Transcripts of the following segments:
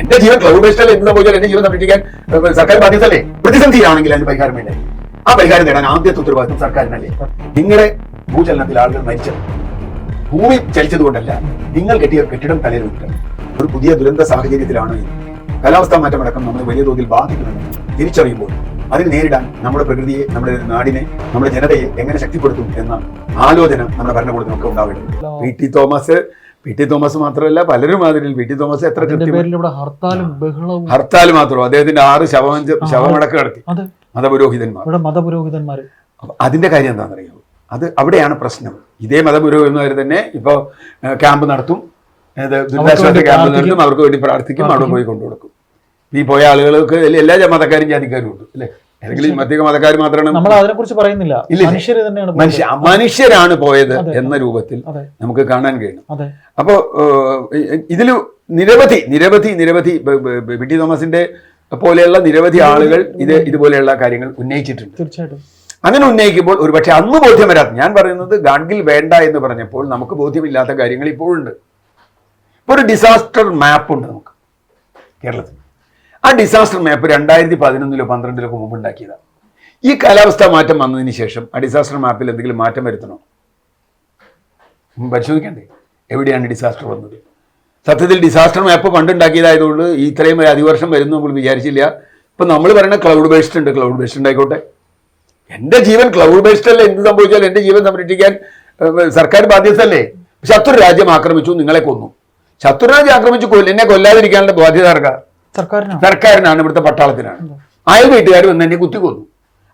എന്റെ ജീവൻ ക്ലൗഡ് എന്ന് സംഭവിച്ചാൽ എന്റെ ജീവൻ സംരക്ഷിക്കാൻ സർക്കാർ ബാധ്യതല്ലേ പ്രതിസന്ധിയാണെങ്കിൽ അതിന് പരിഹാരം വേണ്ടേ? ആ പരിഹാരം നേടാൻ ആദ്യത്തെ ഉത്തരവാദിത്വം സർക്കാരിനല്ലേ? നിങ്ങളുടെ ഭൂചലനത്തിൽ ആളുകൾ മരിച്ചത്. ഭൂമി ചലിച്ചതുകൊണ്ടല്ല നിങ്ങൾ കെട്ടിയ കെട്ടിടം തലയിൽ വിട്ടത് ഒരു പുതിയ ദുരന്ത സാഹചര്യത്തിലാണ്. കാലാവസ്ഥാ മാറ്റമടക്കം നമ്മൾ വലിയ തോതിൽ ബാധിക്കുന്നത് തിരിച്ചറിയുമ്പോൾ അതിന് നേരിടാൻ നമ്മുടെ പ്രകൃതിയെ നമ്മുടെ നാടിനെ നമ്മുടെ ജനതയെ എങ്ങനെ ശക്തിപ്പെടുത്തും എന്ന ആലോചന നമ്മുടെ ഭരണകൂടത്തിനൊക്കെ ഉണ്ടാവേണ്ടത് P T Thomas P T Thomas മാത്രമല്ല പലരും അതിൽ പി ടി തോമസ് എത്ര ഹർത്താൽ മാത്രമോ അദ്ദേഹത്തിന്റെ ആറ് ശവം ശവമടക്കം നടത്തി. മതപുരോഹിതന്മാർ. മതപുരോഹിതന്മാർ അതിന്റെ കാര്യം എന്താണെന്നറിയോ? അത് അവിടെയാണ് പ്രശ്നം. ഇതേ മതപുരോഹിതന്മാർ തന്നെ ഇപ്പോൾ ക്യാമ്പ് നടത്തും. ദുരിതാശ്വാസ ക്യാമ്പ്. നടത്തും അവർക്ക് വേണ്ടി പ്രാർത്ഥിക്കും അവിടെ പോയി കൊണ്ടുകൊടുക്കും. ഈ പോയ ആളുകൾക്ക് എല്ലാ മതക്കാരും ജാതിക്കാരും ഉണ്ട് അല്ലേ? ഏതെങ്കിലും മധ്യക മതക്കാർ മാത്രമാണ് നമ്മൾ അതിനെ കുറിച്ച് പറയുന്നില്ല മനുഷ്യർ തന്നെയാണ് മനുഷ്യ മനുഷ്യരാണ് പോയത് എന്ന രൂപത്തിൽ നമുക്ക് കാണാൻ കഴിയും അപ്പോൾ ഇതിൽ നിരവധി നിരവധി നിരവധി ബി ടി തോമസിന്റെ പോലെയുള്ള നിരവധി ആളുകൾ ഇത് ഇതുപോലെയുള്ള കാര്യങ്ങൾ ഉന്നയിച്ചിട്ടുണ്ട്. തീർച്ചയായിട്ടും. അങ്ങനെ ഉന്നയിക്കുമ്പോൾ ഒരുപക്ഷെ അന്ന് ബോധ്യം വരാത്ത ഞാൻ പറയുന്നത് ഗാഡ്ഗിൽ വേണ്ട എന്ന് പറഞ്ഞപ്പോൾ നമുക്ക് ബോധ്യമില്ലാത്ത കാര്യങ്ങൾ ഇപ്പോഴുണ്ട്. ഇപ്പോൾ ഒരു ഡിസാസ്റ്റർ മാപ്പ് ഉണ്ട് നമുക്ക് കേരളത്തിൽ. ആ ഡിസാസ്റ്റർ മാപ്പ് രണ്ടായിരത്തി പതിനൊന്നിലോ പന്ത്രണ്ടിലോ മുമ്പ് ഉണ്ടാക്കിയതാണ് ഈ കാലാവസ്ഥാ മാറ്റം വന്നതിന് ശേഷം ആ ഡിസാസ്റ്റർ മാപ്പിൽ എന്തെങ്കിലും മാറ്റം വരുത്തണോ? പരിശോധിക്കണ്ടേ? എവിടെയാണ് ഡിസാസ്റ്റർ വന്നത്? സത്യത്തിൽ ഡിസാസ്റ്റർ മാപ്പ് പണ്ടുണ്ടാക്കിയതായതുകൊണ്ട് ഇത്രയും അതിവർഷം വരുന്നു നമ്മൾ വിചാരിച്ചില്ല. ഇപ്പം നമ്മൾ പറയുന്ന ക്ലൗഡ് ബേസ്ഡ് ഉണ്ട്. ക്ലൗഡ് ബേസ്ഡ് ഉണ്ടായിക്കോട്ടെ. എന്റെ ജീവൻ ക്ലൗഡ് ബേസ്ഡ് അല്ല. എന്ത് സംഭവിച്ചാലും എന്റെ ജീവൻ സംരക്ഷിക്കാൻ സർക്കാർ ബാധ്യതല്ലേ ശത്രു രാജ്യം ആക്രമിച്ചു നിങ്ങളെ കൊന്നു. ശത്രുരാജ്യം ആക്രമിച്ചു കൊല്ല എന്നെ കൊല്ലാതിരിക്കാനുള്ള ബാധ്യത ആർക്കാ? സർക്കാരിനാണ്? ഇവിടുത്തെ പട്ടാളത്തിനാണ്. അയൽ വീട്ടുകാർ വന്ന് എന്നെ കുത്തിക്കൊന്നു.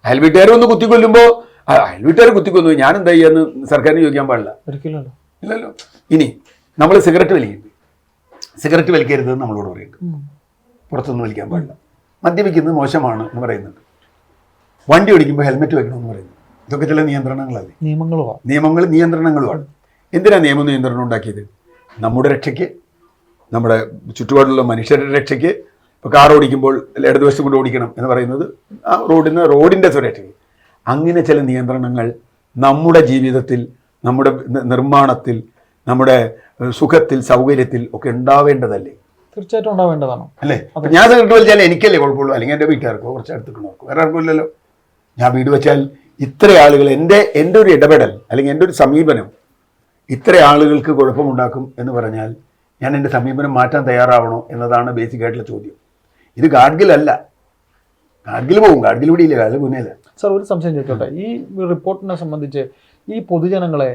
അയൽ വീട്ടുകാർ വന്ന് കുത്തിക്കൊല്ലുമ്പോൾ അയൽ വീട്ടുകാർ കുത്തിക്കൊന്നു. ഞാൻ എന്താ ചെയ്യാന്ന് സർക്കാരിന് ചോദിക്കാൻ പാടില്ല. ഇല്ലല്ലോ. ഇനി നമ്മൾ സിഗരറ്റ് വലിക്കുന്നുണ്ട് സിഗരറ്റ് വലിക്കരുത് നമ്മളോട് പറയുന്നുണ്ട്. പുറത്തൊന്നും വലിക്കാൻ പാടില്ല. മദ്യപിക്കുന്നത് മോശമാണ് എന്ന് പറയുന്നുണ്ട്. വണ്ടി ഓടിക്കുമ്പോൾ ഹെൽമെറ്റ് വെക്കണമെന്ന് പറയുന്നു ഇതൊക്കെ ചില നിയന്ത്രണങ്ങളല്ലേ? നിയമങ്ങളുമാണ് നിയമങ്ങൾ നിയന്ത്രണങ്ങളുമാണ് എന്തിനാ നിയമ നിയന്ത്രണം ഉണ്ടാക്കിയത്? നമ്മുടെ രക്ഷയ്ക്ക് നമ്മുടെ ചുറ്റുപാടുള്ള മനുഷ്യരുടെ രക്ഷയ്ക്ക് ഇപ്പോൾ കാർ ഓടിക്കുമ്പോൾ ഇടതുവശത്ത് കൊണ്ട് ഓടിക്കണം എന്ന് പറയുന്നത് ആ റോഡിന് റോഡിന്റെ സുരക്ഷയ്ക്ക് അങ്ങനെ ചില നിയന്ത്രണങ്ങൾ നമ്മുടെ ജീവിതത്തിൽ നമ്മുടെ നിർമ്മാണത്തിൽ നമ്മുടെ സുഖത്തിൽ സൗകര്യത്തിൽ ഒക്കെ ഉണ്ടാവേണ്ടതല്ലേ? തീർച്ചയായിട്ടും ഉണ്ടാവേണ്ടതാണ്. അല്ലേ? അപ്പം ഞാൻ സെക്രട്ടറി വലിച്ചാൽ എനിക്കല്ലേ കുഴപ്പമുള്ളൂ. അല്ലെങ്കിൽ എന്റെ വീട്ടുകാർക്കോ കുറച്ച് അടുത്തേക്കണോ വേറെ ആർക്കുമില്ലല്ലോ. ഞാൻ വീട് വെച്ചാൽ ഇത്ര ആളുകൾ എന്റെ എന്റെ ഒരു ഇടപെടൽ അല്ലെങ്കിൽ എന്റെ ഒരു സമീപനം ഇത്ര ആളുകൾക്ക് കുഴപ്പമുണ്ടാക്കും എന്ന് പറഞ്ഞാൽ ഞാൻ എന്റെ സമീപനം മാറ്റാൻ തയ്യാറാവണോ എന്നതാണ് ബേസിക് ആയിട്ടുള്ള ചോദ്യം. ഇത് ഗാഡ്ഗിലല്ല. ഗാഡ്ഗിൽ പോകും ഗാഡ്ഗിൽ ഇവിടെ ഇല്ല. ഗാഡ്ഗിൽ മുന്നേ സാർ ഒരു സംശയം ചോദിച്ചോട്ടെ? ഈ റിപ്പോർട്ടിനെ സംബന്ധിച്ച് ഈ പൊതുജനങ്ങളെ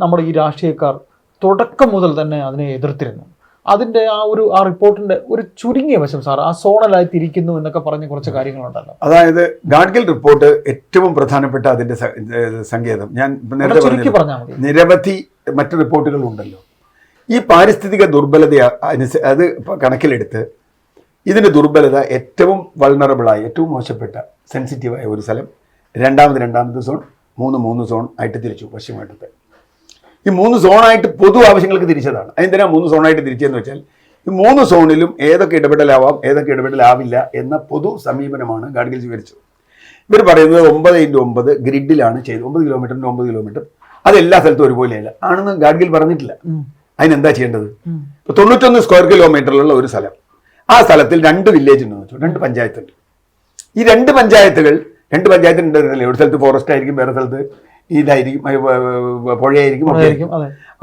നമ്മുടെ ഈ രാഷ്ട്രീയക്കാർ തുടക്കം മുതൽ തന്നെ അതിനെ എതിർത്തിരുന്നു. അതിന്റെ ആ ഒരു ആ റിപ്പോർട്ടിന്റെ ഒരു ചുരുങ്ങിയ വശം സാർ ആ സോണലായി തിരിക്കുന്നു എന്നൊക്കെ പറഞ്ഞ കുറച്ച് കാര്യങ്ങളുണ്ടല്ലോ. അതായത് ഗാഡ്ഗിൽ റിപ്പോർട്ട് ഏറ്റവും പ്രധാനപ്പെട്ട അതിന്റെ സങ്കേതം. ഞാൻ നേരത്തെ നിരവധി മറ്റ് റിപ്പോർട്ടുകൾ ഉണ്ടല്ലോ ഈ പാരിസ്ഥിതിക ദുർബലത അത് കണക്കിലെടുത്ത് ഇതിന്റെ ദുർബലത ഏറ്റവും വൾണറബിളായ ഏറ്റവും മോശപ്പെട്ട സെൻസിറ്റീവായ ഒരു സ്ഥലം രണ്ടാമത് രണ്ടാമത് സോൺ മൂന്ന് മൂന്ന് സോൺ ആയിട്ട് തിരിച്ചു പശ്ചിമഘട്ടത്തെ ഈ മൂന്ന് സോണായിട്ട് പൊതു ആവശ്യങ്ങൾക്ക് തിരിച്ചതാണ്. അതെന്തിനാ മൂന്ന് സോണായിട്ട് തിരിച്ചതെന്ന് വെച്ചാൽ ഈ മൂന്ന് സോണിലും ഏതൊക്കെ ഇടപെടലാവാം ഏതൊക്കെ ഇടപെടലാവില്ല എന്ന പൊതു സമീപനമാണ് ഗാഡ്ഗിൽ സ്വീകരിച്ചത്. ഇവർ പറയുന്നത് ഒമ്പത് ഇന്റു ഒമ്പത് ഗ്രിഡിലാണ് ചെയ്തത്. ഒമ്പത് കിലോമീറ്ററിന്റെ ഒമ്പത് കിലോമീറ്റർ. അത് എല്ലാ സ്ഥലത്തും ഒരുപോലെയല്ല. ആണെന്ന് ഗാഡ്ഗിൽ പറഞ്ഞിട്ടില്ല. അതിനെന്താ ചെയ്യേണ്ടത്? ഉം. ഇപ്പോൾ തൊണ്ണൂറ്റൊന്ന് സ്ക്വയർ കിലോമീറ്ററിലുള്ള ഒരു സ്ഥലം. ആ സ്ഥലത്തിൽ രണ്ട് വില്ലേജ് ഉണ്ടെന്ന് വെച്ചു രണ്ട് പഞ്ചായത്തുണ്ട്. ഈ രണ്ട് പഞ്ചായത്തുകൾ രണ്ട് പഞ്ചായത്തുണ്ട് ഒരു സ്ഥലത്ത് ഫോറസ്റ്റ് ആയിരിക്കും വേറെ സ്ഥലത്ത് ഇതായിരിക്കും പുഴയായിരിക്കും ഒക്കെ ആയിരിക്കും.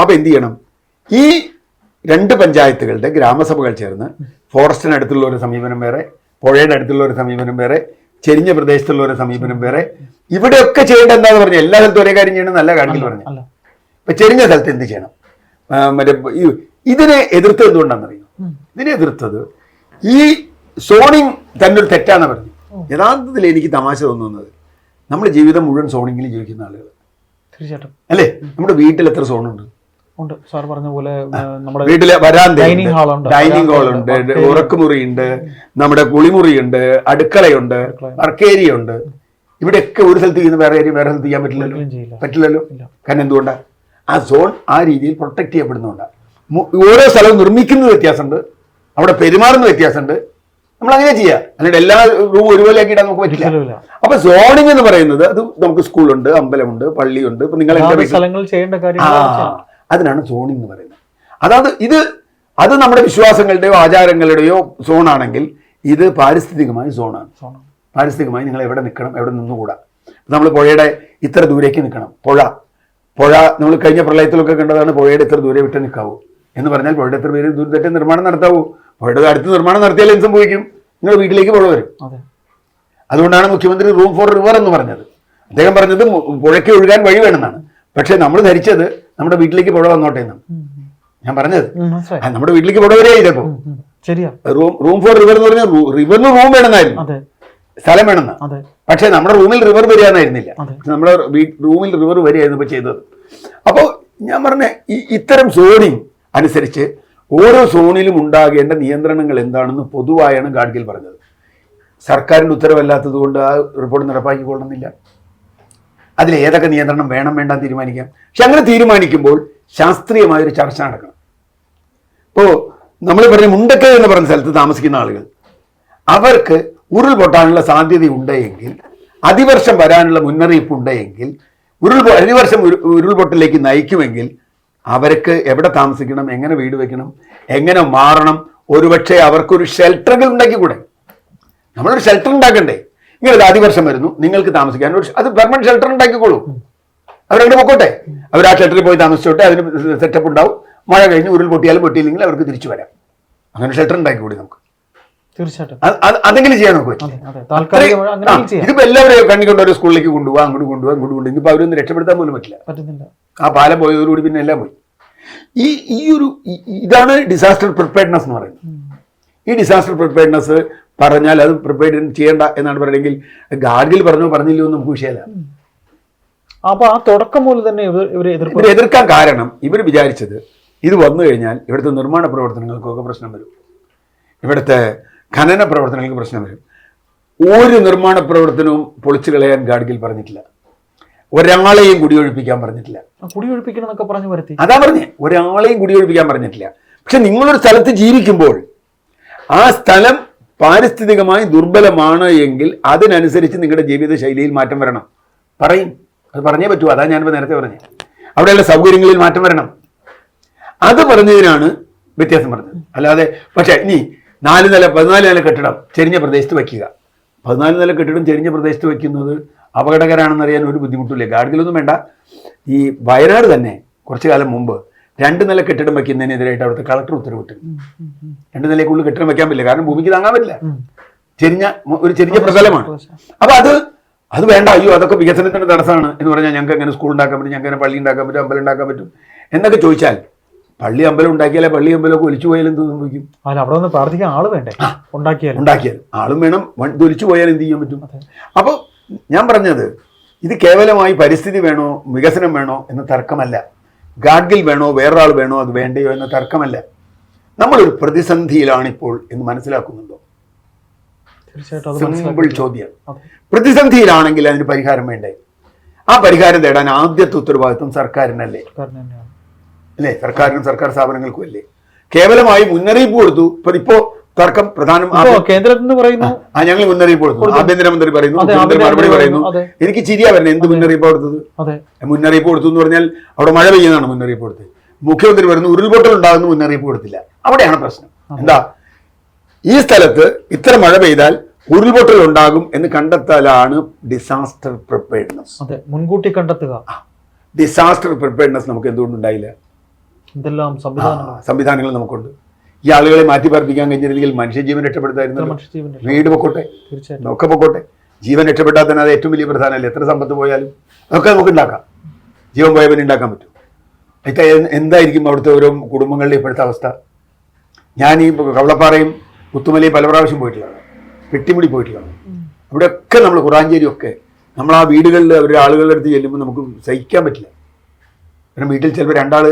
അപ്പോൾ എന്ത് ചെയ്യണം? ഈ രണ്ട് പഞ്ചായത്തുകളുടെ ഗ്രാമസഭകൾ ചേർന്ന് ഫോറസ്റ്റിന് അടുത്തുള്ള ഒരു സമീപനം വേറെ പുഴയുടെ അടുത്തുള്ള ഒരു സമീപനം വേറെ ചെരിഞ്ഞ പ്രദേശത്തുള്ള ഒരു സമീപനം വേറെ. ഇവിടെയൊക്കെ ചെയ്യേണ്ട എന്താന്ന് പറഞ്ഞു എല്ലാ സ്ഥലത്തും ഒരേ കാര്യം ചെയ്യണം നല്ല കാണിക്കൽ പറഞ്ഞു അപ്പൊ ഇപ്പൊ ചെരിഞ്ഞ സ്ഥലത്ത് എന്ത് ചെയ്യണം? മറ്റേ ഇതിനെ എതിർത്തത് എന്തുകൊണ്ടാണെന്നറിയോ. ഇതിനെ എതിർത്തത് ഈ സോണിങ് തന്നെ ഒരു തെറ്റാണ് പറഞ്ഞു യഥാർത്ഥത്തിൽ എനിക്ക് തമാശ തോന്നുന്നത് നമ്മുടെ ജീവിതം മുഴുവൻ സോണിങ്ങിൽ ജീവിക്കുന്ന ആളുകൾ. തീർച്ചയായിട്ടും. അല്ലേ? നമ്മുടെ വീട്ടിൽ എത്ര സോണുണ്ട്? ഉണ്ട്. സാർ പറഞ്ഞ പോലെ നമ്മുടെ വീട്ടിലെ ഡൈനിങ് hall ഉണ്ട്. ഡൈനിങ് ഹാൾ ഉണ്ട് ഉറക്കുമുറിയുണ്ട്. നമ്മുടെ കുളിമുറിയുണ്ട്. അടുക്കളയുണ്ട്. വർക്കേരിയ ഉണ്ട് ഇവിടെയൊക്കെ ഒരു സ്ഥലത്ത് ചെയ്യുന്ന വേറെ ഏരിയ വേറെ സ്ഥലത്ത് ചെയ്യാൻ പറ്റില്ലല്ലോ? പറ്റില്ലല്ലോ? കാരണം എന്തുകൊണ്ടാണ് ആ സോൺ ആ രീതിയിൽ പ്രൊട്ടക്ട് ചെയ്യപ്പെടുന്നുണ്ടാണ് ഓരോ സ്ഥലവും നിർമ്മിക്കുന്നത് വ്യത്യാസമുണ്ട്. അവിടെ പെരുമാറുന്ന വ്യത്യാസമുണ്ട്. നമ്മൾ അങ്ങനെ ചെയ്യുക അല്ലാണ്ട് എല്ലാ റൂം ഒരുപോലെ ആക്കിയിടാൻ നമുക്ക് പറ്റില്ല. അപ്പൊ സോണിംഗ് എന്ന് പറയുന്നത് അത് നമുക്ക് സ്കൂളുണ്ട് അമ്പലമുണ്ട് പള്ളിയുണ്ട് ഇപ്പൊ നിങ്ങൾ അതിനാണ് സോണിംഗ് എന്ന് പറയുന്നത്. അതായത് ഇത് അത് നമ്മുടെ വിശ്വാസങ്ങളുടെയോ ആചാരങ്ങളുടെയോ സോണാണെങ്കിൽ ഇത് പാരിസ്ഥിതികമായ സോണാണ് പാരിസ്ഥിതികമായി നിങ്ങൾ എവിടെ നിൽക്കണം എവിടെ നിന്നുകൂടാ? നമ്മൾ പുഴയുടെ ഇത്ര ദൂരേക്ക് നിൽക്കണം. പുഴ. പുഴ നമ്മൾ കഴിഞ്ഞ പ്രളയത്തിലൊക്കെ കണ്ടതാണ് പുഴയുടെ ഇത്ര ദൂരെ വിട്ട് നിൽക്കാവൂ. എന്ന് പറഞ്ഞാൽ പുഴയുടെ എത്ര പേര് ദൂരത്തെ നിർമ്മാണം നടത്താവൂ. പുഴയുടെ അടുത്ത് നിർമ്മാണം നടത്തിയാൽ എന്ത് സംഭവിക്കും? നിങ്ങൾ വീട്ടിലേക്ക് പുഴ വരും. അതെ. അതുകൊണ്ടാണ് മുഖ്യമന്ത്രി റൂം ഫോർ റിവർ എന്ന് പറഞ്ഞത്. അദ്ദേഹം പറഞ്ഞത് പുഴയ്ക്ക് ഒഴുകാൻ വഴി വേണമെന്നാണ്. പക്ഷെ നമ്മൾ ധരിച്ചത് നമ്മുടെ വീട്ടിലേക്ക് പുഴ വന്നോട്ടെ എന്നാണ്. ഞാൻ പറഞ്ഞത്. നമ്മുടെ വീട്ടിലേക്ക് പുഴ വരെ ഇതപ്പോ ഉം, ഉം. ശരിയാ. റൂം റൂം ഫോർ റിവർ എന്ന് പറഞ്ഞാൽ റിവറിന് റൂം വേണമെന്നായിരുന്നു. സ്ഥലം വേണമെന്ന് പക്ഷെ നമ്മുടെ റൂമിൽ റിവർ വരികയെന്നായിരുന്നില്ല. നമ്മുടെ റൂമിൽ റിവർ വരികയായിരുന്നു ഇപ്പോൾ ചെയ്തത്. അപ്പോൾ ഞാൻ പറഞ്ഞ ഈ ഇത്തരം സോണിങ് അനുസരിച്ച് ഓരോ സോണിലും ഉണ്ടാകേണ്ട നിയന്ത്രണങ്ങൾ എന്താണെന്ന് പൊതുവായാണ് ഗാഡ്ഗിൽ പറഞ്ഞത്. സർക്കാരിന്റെ ഉത്തരവല്ലാത്തത് കൊണ്ട് ആ റിപ്പോർട്ട് നടപ്പാക്കിക്കൊള്ളണമെന്നില്ല. അതിൽ ഏതൊക്കെ നിയന്ത്രണം വേണം വേണ്ട തീരുമാനിക്കാം. പക്ഷെ അങ്ങനെ തീരുമാനിക്കുമ്പോൾ ശാസ്ത്രീയമായൊരു ചർച്ച നടക്കണം. ഇപ്പോൾ നമ്മൾ പറഞ്ഞ മുണ്ടക്കൈ എന്ന് പറഞ്ഞ സ്ഥലത്ത് താമസിക്കുന്ന ആളുകൾ അവർക്ക് ഉരുൾപൊട്ടാനുള്ള സാധ്യതയുണ്ട് എങ്കിൽ അതിവർഷം വരാനുള്ള മുന്നറിയിപ്പ് ഉണ്ടെങ്കിൽ ഉരുൾ അതിവർഷം ഉരുൾപൊട്ടലേക്ക് നയിക്കുമെങ്കിൽ അവർക്ക് എവിടെ താമസിക്കണം എങ്ങനെ വീട് വെക്കണം എങ്ങനെ മാറണം ഒരുപക്ഷെ അവർക്കൊരു ഷെൽട്ടറുകൾ ഉണ്ടാക്കിക്കൂടെ നമ്മളൊരു ഷെൽട്ടർ ഉണ്ടാക്കണ്ടേ? ഇങ്ങനെ ഒരു ആദിവർഷം വരുന്നു നിങ്ങൾക്ക് താമസിക്കാൻ. ഒരു അത് പെർമനന്റ് ഷെൽട്ടർ ഉണ്ടാക്കിക്കോളൂ. അവരവിടെ പൊക്കോട്ടെ? അവർ ആ ഷെൽട്ടറിൽ പോയി താമസിച്ചോട്ടെ അതിന് സെറ്റപ്പ് ഉണ്ടാവും. മഴ കഴിഞ്ഞ് ഉരുൾ പൊട്ടിയാലും പൊട്ടിയില്ലെങ്കിൽ അവർക്ക് തിരിച്ചു വരാം. അങ്ങനെ ഷെൽട്ടർ ഉണ്ടാക്കി ഉണ്ടാക്കിക്കൂടി നമുക്ക്? തീർച്ചയായിട്ടും. അത് അത് അതെങ്കിലും ചെയ്യാൻ നമുക്ക് ഇതിപ്പോ എല്ലാവരെയും കണ്ണി കൊണ്ട് ഒരു സ്കൂളിലേക്ക് കൊണ്ടുപോകാം അങ്ങോട്ട് കൊണ്ടുപോകാം അങ്ങോട്ട് കൊണ്ടുപോകും ഇനിയിപ്പോ അവരൊന്നും രക്ഷപ്പെടുത്താൻ പോലും പറ്റില്ല. പറ്റുന്നില്ല. ആ പാലം പോയതോടുകൂടി പിന്നെ എല്ലാം പോയി. ഈ ഈ ഒരു ഇതാണ് ഡിസാസ്റ്റർ പ്രിപ്പയർഡ്നെസ് എന്ന് പറയുന്നത്. ഈ ഡിസാസ്റ്റർ പ്രിപ്പയർഡ്നെസ് പറഞ്ഞാൽ അത് പ്രിപ്പയർഡ് ചെയ്യേണ്ട എന്നാണ് പറയുന്നതെങ്കിൽ ഗാർഗിൽ പറഞ്ഞോ പറഞ്ഞില്ലോ എന്ന് നമുക്ക് വിഷയമല്ല. അപ്പൊ ആ തുടക്കം മുതൽ തന്നെ ഇവർ ഇവരെ ഇവർ എതിർക്കാൻ കാരണം ഇവർ വിചാരിച്ചത് ഇത് വന്നു കഴിഞ്ഞാൽ ഇവിടുത്തെ നിർമ്മാണ പ്രവർത്തനങ്ങൾക്കൊക്കെ പ്രശ്നം വരും. ഇവിടുത്തെ ഖനന പ്രവർത്തനങ്ങൾക്ക് പ്രശ്നം വരും. ഒരു നിർമ്മാണ പ്രവർത്തനവും പൊളിച്ചു കളയാൻ ഗാഡ്ഗിൽ പറഞ്ഞിട്ടില്ല. ഒരാളെയും കുടിയൊഴിപ്പിക്കാൻ പറഞ്ഞിട്ടില്ല. കുടിയൊഴിപ്പിക്കണം എന്നൊക്കെ പറഞ്ഞു വരുത്തി അതാ പറഞ്ഞേ ഒരാളെയും കുടിയൊഴിപ്പിക്കാൻ പറഞ്ഞിട്ടില്ല. പക്ഷെ നിങ്ങളൊരു സ്ഥലത്ത് ജീവിക്കുമ്പോൾ ആ സ്ഥലം പാരിസ്ഥിതികമായി ദുർബലമാണ് എങ്കിൽ അതിനനുസരിച്ച് നിങ്ങളുടെ ജീവിത ശൈലിയിൽ മാറ്റം വരണം. പറയും. അത് പറഞ്ഞേ പറ്റൂ. അതാ ഞാനിപ്പോൾ നേരത്തെ പറഞ്ഞേ. അവിടെയുള്ള സൗകര്യങ്ങളിൽ മാറ്റം വരണം. അത് പറഞ്ഞതിനാണ് വ്യത്യാസം പറഞ്ഞത്. അല്ലാതെ പക്ഷേ ഇനി നാല് നില പതിനാല് നില കെട്ടിടം ചെരിഞ്ഞ പ്രദേശത്ത് വയ്ക്കുക. പതിനാല് നില കെട്ടിടം ചെരിഞ്ഞ പ്രദേശത്ത് വയ്ക്കുന്നത് അപകടകരാണെന്ന് അറിയാൻ ഒരു ബുദ്ധിമുട്ടില്ല. ഗാഡ്ഗിലൊന്നും വേണ്ട. ഈ വയനാട് തന്നെ കുറച്ചു കാലം മുമ്പ് രണ്ട് നില കെട്ടിടം വയ്ക്കുന്നതിനെതിരായിട്ട് അവിടുത്തെ കളക്ടർ ഉത്തരവിട്ടു. രണ്ട് നിലയ്ക്കുള്ളിൽ കെട്ടിടം വയ്ക്കാൻ പറ്റില്ല. കാരണം ഭൂമിക്ക് താങ്ങാൻ പറ്റില്ല. ചെരിഞ്ഞ ഒരു ചെരിഞ്ഞ പ്രതലമാണ്. അപ്പൊ അത് അത് വേണ്ട. അയ്യോ അതൊക്കെ വികസനത്തിന്റെ തടസ്സമാണ് എന്ന് പറഞ്ഞാൽ ഞങ്ങൾക്ക് എങ്ങനെ സ്കൂൾ ഉണ്ടാക്കാൻ പറ്റും ഞങ്ങൾക്ക് എങ്ങനെ പള്ളി ഉണ്ടാക്കാൻ പറ്റും അമ്പലം ഉണ്ടാക്കാൻ പറ്റും എന്നൊക്കെ ചോദിച്ചാൽ പള്ളി അമ്പലം ഉണ്ടാക്കിയാലേ പള്ളി അമ്പലമൊക്കെ ഒലിച്ചു പോയാലും എന്ത് സംഭവിക്കും? അല്ല അവിടെ വന്ന് പ്രാർത്ഥിക്കാൻ ആൾ വേണ്ടേ? ഉണ്ടാക്കിയാലും? ഉണ്ടാക്കിയാൽ. ആളും വേണം ഒലിച്ചു പോയാൽ എന്ത് ചെയ്യാൻ പറ്റും. അപ്പോൾ ഞാൻ പറഞ്ഞത് ഇത് കേവലമായി പരിസ്ഥിതി വേണോ വികസനം വേണോ എന്ന തർക്കമല്ല. ഗാഡ്ഗിൽ വേണോ വേറൊരാൾ വേണോ അത് വേണ്ടയോ എന്ന തർക്കമല്ല. നമ്മളൊരു പ്രതിസന്ധിയിലാണിപ്പോൾ എന്ന് മനസ്സിലാക്കുന്നുണ്ടോ? സിമ്പിൾ ചോദ്യം. പ്രതിസന്ധിയിലാണെങ്കിൽ അതിന് പരിഹാരം വേണ്ടേ? ആ പരിഹാരം തേടാൻ ആദ്യത്തെ ഉത്തരവാദിത്വം സർക്കാരിനല്ലേ? അല്ലേ? സർക്കാരിനും സർക്കാർ സ്ഥാപനങ്ങൾക്കും അല്ലേ? കേവലമായി മുന്നറിയിപ്പ് കൊടുത്തു. ഇപ്പൊ തർക്കം പ്രധാനം കേന്ദ്രത്തിൽ പറയുന്നു. ആ ഞങ്ങൾ മുന്നറിയിപ്പ് കൊടുത്തു. ആഭ്യന്തരമന്ത്രി പറയുന്നു. മുഖ്യമന്ത്രി മറുപടി പറയുന്നു. എനിക്ക് ചിരിയാ വരുന്നത്. എന്ത് മുന്നറിയിപ്പ് കൊടുത്തത്? മുന്നറിയിപ്പ് കൊടുത്തു എന്ന് പറഞ്ഞാൽ അവിടെ മഴ പെയ്യുന്നതാണ് മുന്നറിയിപ്പ് കൊടുത്തത്. മുഖ്യമന്ത്രി പറയുന്നു ഉരുൾപൊട്ടൽ ഉണ്ടാകുന്ന മുന്നറിയിപ്പ് കൊടുത്തില്ല. അവിടെയാണ് പ്രശ്നം. എന്താ? ഈ സ്ഥലത്ത് ഇത്ര മഴ പെയ്താൽ ഉരുൾപൊട്ടൽ ഉണ്ടാകും എന്ന് കണ്ടെത്താലാണ് ഡിസാസ്റ്റർ പ്രിപ്പയർഡ്നെസ് അതെ മുൻകൂട്ടി കണ്ടെത്തുക. ഡിസാസ്റ്റർ പ്രിപ്പയർഡ്നെസ് നമുക്ക് എന്തുകൊണ്ടുണ്ടായില്ല? ഇതെല്ലാം സംവിധാനങ്ങൾ നമുക്കുണ്ട്. ഈ ആളുകളെ മാറ്റി പാർപ്പിക്കാൻ കഴിഞ്ഞിരുന്നെങ്കിൽ മനുഷ്യജീവൻ രക്ഷപ്പെടുത്തായിരുന്നു. വീട് പൊക്കോട്ടെ നോക്ക പൊക്കോട്ടെ. ജീവൻ രക്ഷപ്പെട്ടാൽ തന്നെ അത് ഏറ്റവും വലിയ പ്രധാനമല്ലേ? എത്ര സമ്പത്ത് പോയാലും. അതൊക്കെ നമുക്ക് ഉണ്ടാക്കാം. ജീവൻ പോയ പിന്നെ ഉണ്ടാക്കാൻ പറ്റും. ഇതൊക്കെ എന്തായിരിക്കും അവിടുത്തെ ഓരോ കുടുംബങ്ങളുടെ ഇപ്പോഴത്തെ അവസ്ഥ? ഞാൻ ഈ കവളപ്പാറയും പുത്തുമലയും പല പ്രാവശ്യം പോയിട്ടുള്ളതാണ്. പെട്ടിമുടി പോയിട്ടുള്ളതാണ്. അവിടെയൊക്കെ നമ്മൾ കുറാഞ്ചേരിയൊക്കെ നമ്മൾ ആ വീടുകളിൽ അവരുടെ ആളുകളുടെ അടുത്ത് ചെല്ലുമ്പോൾ നമുക്ക് സഹിക്കാൻ പറ്റില്ല. കാരണം വീട്ടിൽ ചിലപ്പോൾ രണ്ടാൾ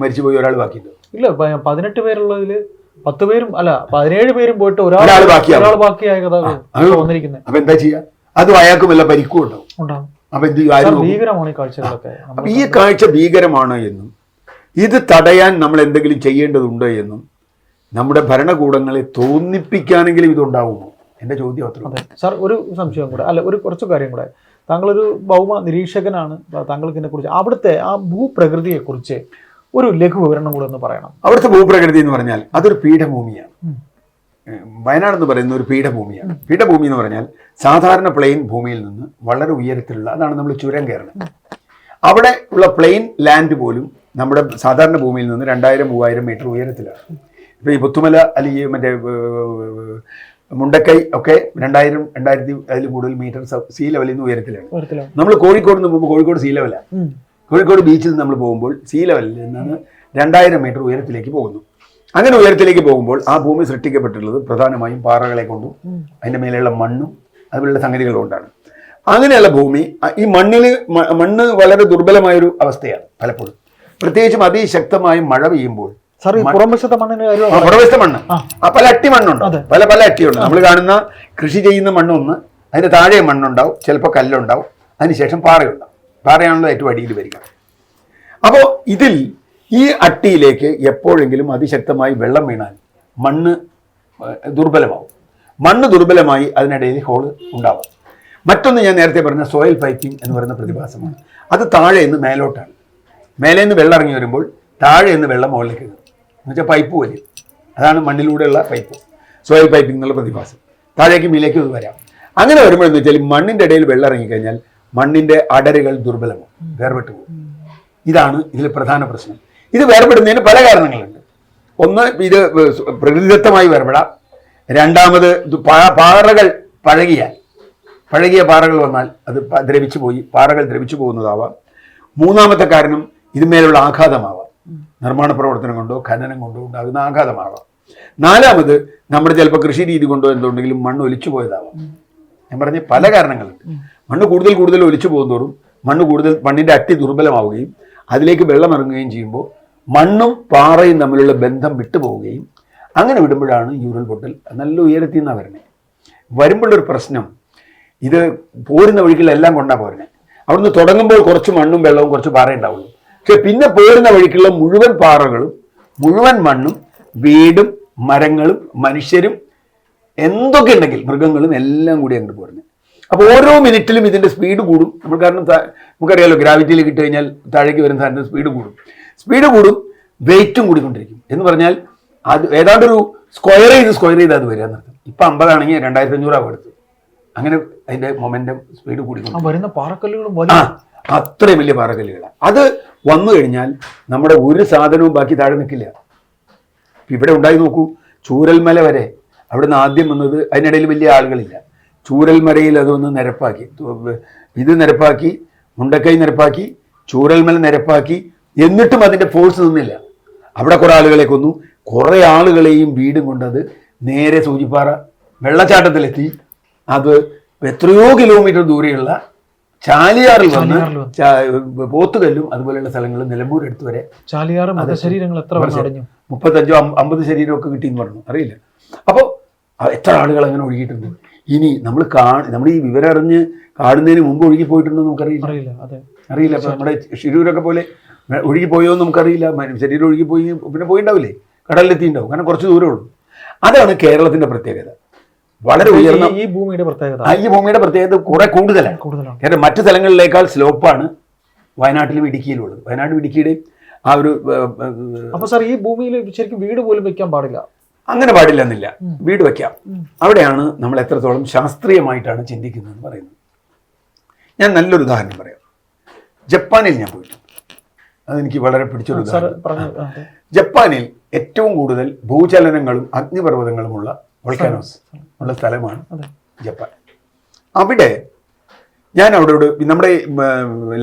മരിച്ചു പോയി ഒരാൾ ബാക്കിയുണ്ട്. ഇല്ല പതിനെട്ട് പേരുള്ളതിൽ പത്ത് പേരും അല്ല പതിനേഴ് പേരും പോയിട്ട് ഒരാൾ. ഒരാൾ ബാക്കിയായ കഥ വന്നിരിക്കുന്നത് അപ്പൊ എന്താ ചെയ്യുക അത് അയാൾക്കും വല്ല പരിക്കും ഉണ്ടാവും ഉണ്ടാവും അപ്പം എന്ത് ചെയ്യും? ഭീകരമാണ് ഈ കാഴ്ചകളൊക്കെ. അപ്പൊ ഈ കാഴ്ച ഭീകരമാണ് എന്നും ഇത് തടയാൻ നമ്മൾ എന്തെങ്കിലും ചെയ്യേണ്ടതുണ്ടോ എന്നും നമ്മുടെ ഭരണകൂടങ്ങളെ തോന്നിപ്പിക്കാനെങ്കിലും ഇതുണ്ടാവുമോ? എന്റെ ചോദ്യം അത്ര അതെ. സാർ ഒരു സംശയം കൂടെ അല്ല ഒരു കുറച്ച് കാര്യം കൂടെ. താങ്കളൊരു ഭൗമ നിരീക്ഷകനാണ്. താങ്കൾക്ക് ഇതിനെക്കുറിച്ച് അവിടുത്തെ ആ ഭൂപ്രകൃതിയെക്കുറിച്ച് ഒരു ലഘു വിവരണം കൂടെ ഒന്ന് പറയണം. അവിടുത്തെ ഭൂപ്രകൃതി എന്ന് പറഞ്ഞാൽ അതൊരു പീഠഭൂമിയാണ്. വയനാട് എന്ന് പറയുന്ന ഒരു പീഠഭൂമിയാണ്. പീഠഭൂമി എന്ന് പറഞ്ഞാൽ സാധാരണ പ്ലെയിൻ ഭൂമിയിൽ നിന്ന് വളരെ ഉയരത്തിലുള്ള അതാണ് നമ്മൾ ചുരം കയറുന്നത്. അവിടെ ഉള്ള പ്ലെയിൻ ലാൻഡ് പോലും നമ്മുടെ സാധാരണ ഭൂമിയിൽ നിന്ന് രണ്ടായിരം മൂവായിരം മീറ്റർ ഉയരത്തിലാണ്. ഇപ്പോൾ ഈ പുത്തുമല അല്ലെങ്കിൽ മറ്റേ മുണ്ടക്കൈ ഒക്കെ രണ്ടായിരം രണ്ടായിരത്തി അതിൽ കൂടുതൽ മീറ്റർ സീ ലെവലിൽ നിന്ന് ഉയരത്തിലാണ്. നമ്മൾ കോഴിക്കോട് നിന്ന് പോകുമ്പോൾ കോഴിക്കോട് സീ ലെവലാണ് കോഴിക്കോട് ബീച്ചിൽ നിന്ന് നമ്മൾ പോകുമ്പോൾ സീ ലെവലിൽ നിന്നാണ് രണ്ടായിരം മീറ്റർ ഉയരത്തിലേക്ക് പോകുന്നു അങ്ങനെ ഉയരത്തിലേക്ക് പോകുമ്പോൾ ആ ഭൂമി സൃഷ്ടിക്കപ്പെട്ടിട്ടുള്ളത് പ്രധാനമായും പാറകളെ കൊണ്ടും. അതിന്റെ മേലെയുള്ള മണ്ണും അതുപോലുള്ള സംഗതികൾ കൊണ്ടാണ്. അങ്ങനെയുള്ള ഭൂമി ഈ മണ്ണിൽ മണ്ണ് വളരെ ദുർബലമായൊരു അവസ്ഥയാണ് പലപ്പോഴും. പ്രത്യേകിച്ചും അതിശക്തമായി മഴ പെയ്യുമ്പോൾ സാർ ഈ പുറംവശത്തെ മണ്ണിന്റെ കാര്യം ആ, പുറവശത്തെ മണ്ണ്. പല അട്ടി മണ്ണുണ്ട്. പല പല അട്ടിയുണ്ട്. നമ്മൾ കാണുന്ന കൃഷി ചെയ്യുന്ന മണ്ണൊന്ന് അതിന്റെ താഴെ മണ്ണുണ്ടാവും. ചിലപ്പോൾ കല്ലുണ്ടാവും. അതിനുശേഷം പാറയുണ്ടാവും. പാറയാണല്ലോ ഏറ്റവും അടിയിൽ വരിക. അപ്പോൾ ഇതിൽ ഈ അട്ടിയിലേക്ക് എപ്പോഴെങ്കിലും അതിശക്തമായി വെള്ളം വീണാൽ മണ്ണ് ദുർബലമാവും. മണ്ണ് ദുർബലമായി അതിനിടയിൽ ഹോൾ ഉണ്ടാവാം. മറ്റൊന്ന് ഞാൻ നേരത്തെ പറഞ്ഞ സോയിൽ പൈപ്പിംഗ് എന്ന് പറയുന്ന പ്രതിഭാസമാണ്. അത് താഴെ നിന്ന് മേലോട്ടാണ്. മേലെ നിന്ന് വെള്ളം ഇറങ്ങി വരുമ്പോൾ താഴെ നിന്ന് വെള്ളം മുകളിലേക്ക് കയറും എന്ന് വെച്ചാൽ പൈപ്പ് വലിയും അതാണ് മണ്ണിലൂടെയുള്ള പൈപ്പ് സോയിൽ പൈപ്പിംഗ് എന്നുള്ള പ്രതിഭാസം. താഴേക്ക് മീലേക്ക് ഇത് വരാം. അങ്ങനെ വരുമ്പോഴെന്ന് വെച്ചാൽ മണ്ണിന്റെ ഇടയിൽ വെള്ളം ഇറങ്ങിക്കഴിഞ്ഞാൽ മണ്ണിന്റെ അടരുകൾ ദുർബലമാവും. വേർപെട്ടു പോകും. ഇതാണ് ഇതിൽ പ്രധാന പ്രശ്നം. ഇത് വേർപെടുന്നതിന് പല കാരണങ്ങളുണ്ട്. ഒന്ന് ഇത് പ്രകൃതിദത്തമായി വേർപെടാം. രണ്ടാമത് പാറകൾ പഴകിയാൽ പഴകിയ പാറകൾ വന്നാൽ അത് ദ്രവിച്ചു പോയി പാറകൾ ദ്രവിച്ചു പോകുന്നതാവാം. മൂന്നാമത്തെ കാരണം ഇതിന്മേലുള്ള ആഘാതമാവാം. നിർമ്മാണ പ്രവർത്തനം കൊണ്ടോ ഖനനം കൊണ്ടോ ഉണ്ടാകുന്ന ആഘാതമാകാം നാലാമത് നമ്മുടെ ചിലപ്പോൾ കൃഷി രീതി കൊണ്ടോ എന്തുണ്ടെങ്കിലും മണ്ണ് ഒലിച്ചു പോയതാവാം. ഞാൻ പറഞ്ഞ പല കാരണങ്ങളുണ്ട്. മണ്ണ് കൂടുതൽ കൂടുതൽ ഒലിച്ചു പോകുന്നതോറും മണ്ണ് കൂടുതൽ മണ്ണിന്റെ അട്ടി ദുർബലമാവുകയും അതിലേക്ക് വെള്ളം ഇറങ്ങുകയും ചെയ്യുമ്പോൾ മണ്ണും പാറയും തമ്മിലുള്ള ബന്ധം വിട്ടുപോവുകയും അങ്ങനെ വിടുമ്പോഴാണ് ഈ ഉരുൾപൊട്ടൽ നല്ല ഉയരത്തിൽ നിന്നാണ് വരുന്നത് വരുമ്പോഴൊരു പ്രശ്നം ഇത് പോരുന്ന വഴിക്കുള്ള കൊണ്ടാണ് പോരുന്നത് അവിടുന്ന് തുടങ്ങുമ്പോൾ കുറച്ച് മണ്ണും വെള്ളവും കുറച്ച് പാറ ഉണ്ടാവുള്ളൂ. പക്ഷെ പിന്നെ പോരുന്ന വഴിക്കുള്ള മുഴുവൻ പാറകളും മുഴുവൻ മണ്ണും വീടും മരങ്ങളും മനുഷ്യരും എന്തൊക്കെ ഉണ്ടെങ്കിൽ മൃഗങ്ങളും എല്ലാം കൂടി അങ്ങോട്ട് പോരുന്നത് അപ്പോൾ ഓരോ മിനിറ്റിലും ഇതിന്റെ സ്പീഡ് കൂടും. നമ്മൾ കാരണം നമുക്കറിയാലോ ഗ്രാവിറ്റിയിൽ കിട്ടി കഴിഞ്ഞാൽ താഴേക്ക് വരുന്ന സാധനത്തിന് സ്പീഡ് കൂടും. സ്പീഡ് കൂടും വെയിറ്റും കൂടിക്കൊണ്ടിരിക്കും. എന്ന് പറഞ്ഞാൽ അത് ഏതാണ്ടൊരു സ്ക്വയർ ചെയ്ത് സ്ക്വയർ ചെയ്ത് അത് വരിക എന്നർത്ഥം. ഇപ്പം അമ്പതാണെങ്കിൽ രണ്ടായിരത്തി അഞ്ഞൂറാവും എടുത്ത് അങ്ങനെ അതിന്റെ മൊമെന്റം സ്പീഡ് കൂടി വരുന്ന പാറക്കല്ലുകളും അത്രയും വലിയ പാറക്കല്ലുകളാണ് അത് വന്നു കഴിഞ്ഞാൽ നമ്മുടെ ഒരു സാധനവും ബാക്കി താഴെ നിൽക്കില്ല. ഇവിടെ ഉണ്ടായി നോക്കൂ ചൂരൽമല വരെ. അവിടുന്ന് ആദ്യം വന്നത് അതിനിടയിൽ വലിയ ആളുകളില്ല. ചൂരൽമലയിൽ അതൊന്ന് നിരപ്പാക്കി. ഇത് നിരപ്പാക്കി മുണ്ടക്കൈ നിരപ്പാക്കി ചൂരൽമല നിരപ്പാക്കി. എന്നിട്ടും അതിന്റെ ഫോഴ്സ് നിന്നില്ല. അവിടെ കുറേ ആളുകളെ കൊന്നു. കുറേ ആളുകളെയും വീടും കൊണ്ടത് നേരെ സൂചിപ്പാറ വെള്ളച്ചാട്ടത്തിലെത്തി. അത് എത്രയോ കിലോമീറ്റർ ദൂരെയുള്ള ചാലിയാറിൽ വന്ന് പോത്തുകല്ലും അതുപോലെയുള്ള സ്ഥലങ്ങളും നിലമ്പൂർ അടുത്ത് വരെ ചാലിയാറ് മൃതശരീരങ്ങൾ എത്ര മുപ്പത്തഞ്ചോ അമ്പത് ശരീരമൊക്കെ കിട്ടിയെന്ന് പറഞ്ഞു. അറിയില്ല. അപ്പോൾ എത്ര ആളുകൾ അങ്ങനെ ഒഴുകിയിട്ടുണ്ട്? ഇനി നമ്മൾ കാ നമ്മൾ ഈ വിവരം അറിഞ്ഞ് കാണുന്നതിന് മുമ്പ് ഒഴുകി പോയിട്ടുണ്ടോ നമുക്കറിയില്ല. അറിയില്ല അതെ. അറിയില്ല. അപ്പോൾ നമ്മുടെ ഷിരൂരൊക്കെ പോലെ ഒഴുകി പോയോ എന്ന് നമുക്കറിയില്ല. ശരീരം ഒഴുകി പോയി പിന്നെ പോയിണ്ടാവില്ലേ? കടലിലെത്തിയിട്ടുണ്ടാവും കാരണം കുറച്ച് ദൂരമേ ഉള്ളൂ. അതാണ് കേരളത്തിന്റെ പ്രത്യേകത. വളരെ ഉയർന്ന ഈ- ഭൂമിയുടെ പ്രത്യേകത. ഈ ഭൂമിയുടെ പ്രത്യേകത കുറെ കൂടുതലാണ്. കൂടുതലാണ്. കാരണം മറ്റു സ്ഥലങ്ങളിലേക്കാൾ സ്ലോപ്പാണ് വയനാട്ടിലും ഇടുക്കിയിലുള്ളത്. വയനാട് ഇടുക്കിയുടെ ആ ഒരു അപ്പൊ സാർ ഈ ഭൂമിയിൽ ശരിക്കും വീട് പോലും വെക്കാൻ പാടില്ല? അങ്ങനെ പാടില്ല എന്നില്ല വീട് വെക്കാം. അവിടെയാണ് നമ്മൾ എത്രത്തോളം ശാസ്ത്രീയമായിട്ടാണ് ചിന്തിക്കുന്നതെന്ന് പറയുന്നത്. ഞാൻ നല്ലൊരു ഉദാഹരണം പറയാം. ജപ്പാനിൽ ഞാൻ പോയിട്ടുണ്ട്. അതെനിക്ക് വളരെ പിടിച്ചൊരു ഉദാഹരണം. ജപ്പാനിൽ ഏറ്റവും കൂടുതൽ ഭൂചലനങ്ങളും അഗ്നിപർവതങ്ങളുമുള്ള വോൾക്കാനോസ് ഉള്ള സ്ഥലമാണ് ജപ്പാൻ. അവിടെ ഞാൻ അവിടെ നമ്മുടെ